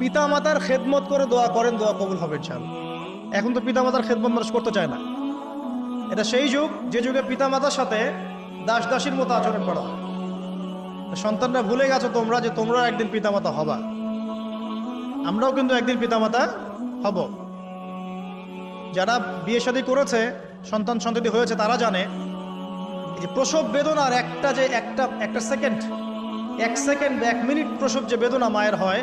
পিতা মাতার খেদমত করে দোয়া করেন, দোয়া কবুল হবে, ইনশাআল্লাহ। এখন তো পিতা মাতার খেদমত মানুষ করতে চায় না। এটা সেই যুগ, যে যুগে পিতা মাতার সাথে দাস দাসীর মতো আচরণ করা সন্তানরা ভুলে গেছো তোমরা যে তোমরা একদিন পিতামাতা হবা। আমরাও কিন্তু একদিন পিতামাতা হব। যারা বিয়ে শাদী করেছে, সন্তান সন্ততি হয়েছে, তারা জানে যে প্রসব বেদনার একটা যে একটা একটা সেকেন্ড এক সেকেন্ড এক মিনিট প্রসব যে বেদনা মায়ের হয়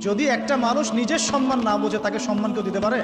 যদি একটা মানুষ নিজের সম্মান না বোঝে তাকে সম্মান কেউ দিতে পারে?